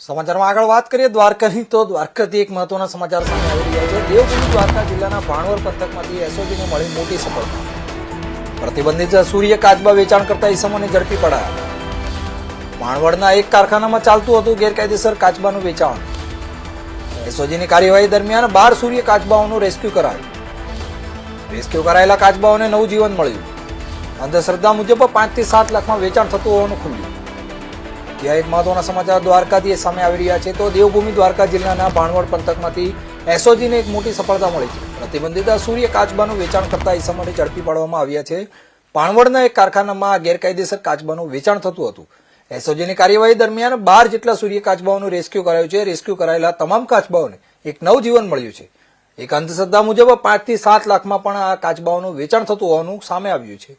સમાચારમાં આગળ વાત કરીએ, દ્વારકાની તો દ્વારકાથી એક મહત્વના સમાચાર સામે આવી રહ્યા છે. દેવભૂમિ દ્વારકા જિલ્લાના ભાણવર પંથકમાંથી એસઓજીને મળી મોટી સફળતા. પ્રતિબંધિત સૂર્ય કાચબા વેચાણ કરતા ઈસમોને ઝડપી પડાયા. ભાણવડના એક કારખાનામાં ચાલતું હતું ગેરકાયદેસર કાચબાનું વેચાણ. એસઓજીની કાર્યવાહી દરમિયાન બાર સૂર્ય કાચબાઓનું રેસ્ક્યુ કરાયું. રેસ્ક્યુ કરાયેલા કાચબાઓને નવું જીવન મળ્યું. અંધશ્રદ્ધા મુજબ પાંચથી સાત લાખમાં વેચાણ થતું હોવાનું ખુલ્યું. ત્યાં એક મહત્વના સમાચાર, દ્વારકાથી સામે આવી રહ્યા છે. તો દેવભૂમિ દ્વારકા જિલ્લાના ભાણવડ પંથકમાંથી એસઓજીને એક મોટી સફળતા મળી છે. પ્રતિબંધિત સૂર્ય કાચબાનું વેચાણ કરતા ઇસમોને ઝડપી પાડવામાં આવ્યા છે. ભાણવડના એક કારખાનામાં ગેરકાયદેસર કાચબાનું વેચાણ થતું હતું. એસઓજીની કાર્યવાહી દરમિયાન બાર જેટલા સૂર્ય કાચબાઓનું રેસ્ક્યુ કરાયું છે. રેસ્ક્યુ કરાયેલા તમામ કાચબાઓને એક નવજીવન મળ્યું છે. એક અંધશ્રદ્ધા મુજબ પાંચથી સાત લાખમાં પણ આ કાચબાઓનું વેચાણ થતું હોવાનું સામે આવ્યું છે.